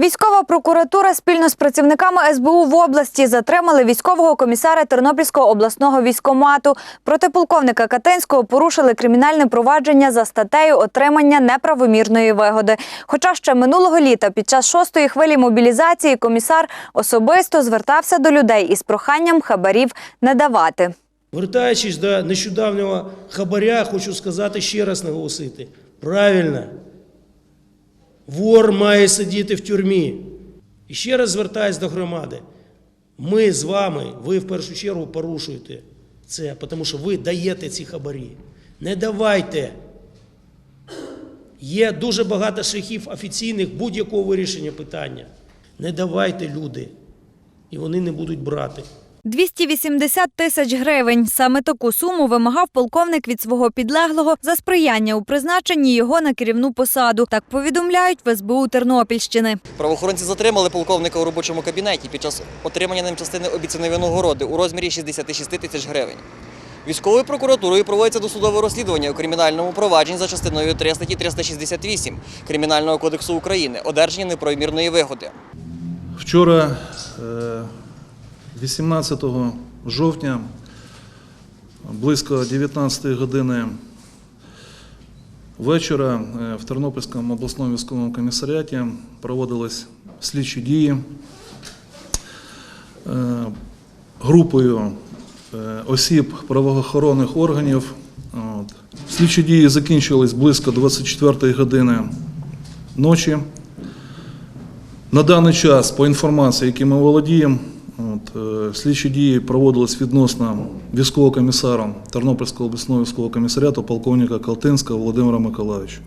Військова прокуратура спільно з працівниками СБУ в області затримали військового комісара Тернопільського обласного військомату. Проти полковника Катинського порушили кримінальне провадження за статтею отримання неправомірної вигоди. Хоча ще минулого літа під час шостої хвилі мобілізації комісар особисто звертався до людей із проханням хабарів не давати. Вертаючись до нещодавнього хабаря, хочу сказати ще раз наголосити. Правильно, вор має сидіти в тюрмі. І ще раз звертаюсь до громади. Ми з вами, ви в першу чергу порушуєте це, тому що ви даєте ці хабарі. Не давайте. Є дуже багато шляхів офіційних будь-якого вирішення питання. Не давайте люди, і вони не будуть брати. 280 тисяч гривень. Саме таку суму вимагав полковник від свого підлеглого за сприяння у призначенні його на керівну посаду. Так повідомляють в СБУ Тернопільщини. Правоохоронці затримали полковника у робочому кабінеті під час отримання ним частини обіцяної винагороди у розмірі 66 тисяч гривень. Військовою прокуратурою проводиться досудове розслідування у кримінальному провадженні за частиною 3 статті 368 Кримінального кодексу України одержання неправомірної вигоди. Вчора, е, 18 жовтня, близько 19 години вечора е, в Тернопільському обласному військовому комісаріаті проводились слідчі дії е, групою е, осіб правоохоронних органів. Слідчі дії закінчились близько 24 години ночі. На даний час, по інформації, які ми володіємо, слідчі дії проводились відносно військового комісара Тернопільського обласного військового комісаріату полковника Калтинського Володимира Миколаївича.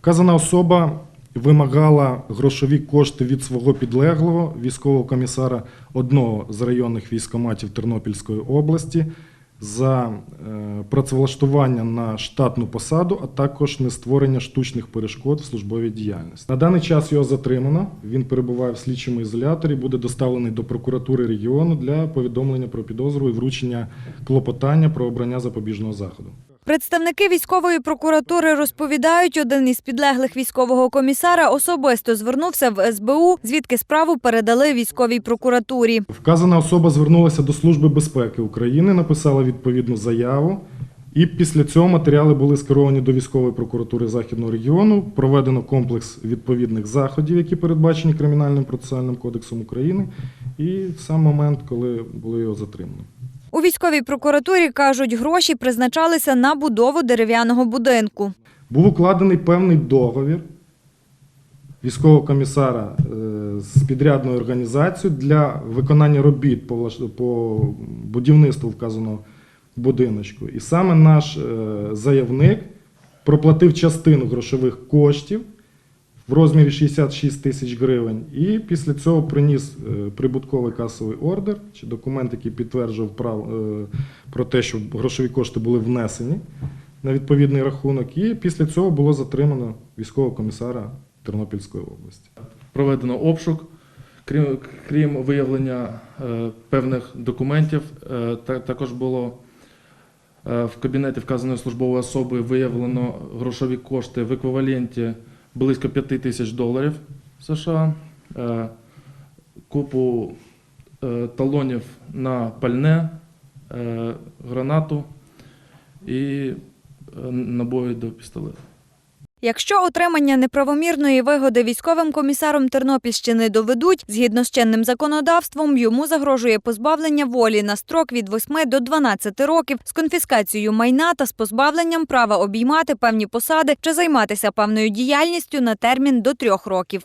Вказана особа вимагала грошові кошти від свого підлеглого військового комісара одного з районних військоматів Тернопільської області за е, працевлаштування на штатну посаду, а також не створення штучних перешкод в службовій діяльності. На даний час його затримано. Він перебуває в слідчому ізоляторі, буде доставлений до прокуратури регіону для повідомлення про підозру і вручення клопотання про обрання запобіжного заходу. Представники військової прокуратури розповідають, один із підлеглих військового комісара особисто звернувся в СБУ, звідки справу передали військовій прокуратурі. Вказана особа звернулася до Служби безпеки України, написала відповідну заяву, і після цього матеріали були скеровані до військової прокуратури Західного регіону. Проведено комплекс відповідних заходів, які передбачені Кримінальним процесуальним кодексом України, і в сам момент, коли було його затримано. У військовій прокуратурі кажуть, гроші призначалися на будову дерев'яного будинку. Був укладений певний договір військового комісара е, з підрядною організацією для виконання робіт по, будівництву вказаного будиночку. І саме наш е, заявник проплатив частину грошових коштів в розмірі 66 тисяч гривень, і після цього приніс е, прибутковий касовий ордер чи документ, який підтверджував прав, е, про те, що грошові кошти були внесені на відповідний рахунок, і після цього було затримано військового комісара Тернопільської області. проведено обшук. Крім, крім виявлення е, певних документів, е, та, також було е, в кабінеті вказаної службової особи виявлено грошові кошти в еквіваленті близько 5 тисяч доларів США, е, купу е, талонів на пальне, е, гранату і набої до пістолету. Якщо отримання неправомірної вигоди військовим комісаром Тернопільщини доведуть, згідно з чинним законодавством, йому загрожує позбавлення волі на строк від 8 до 12 років з конфіскацією майна та з позбавленням права обіймати певні посади чи займатися певною діяльністю на термін до трьох років.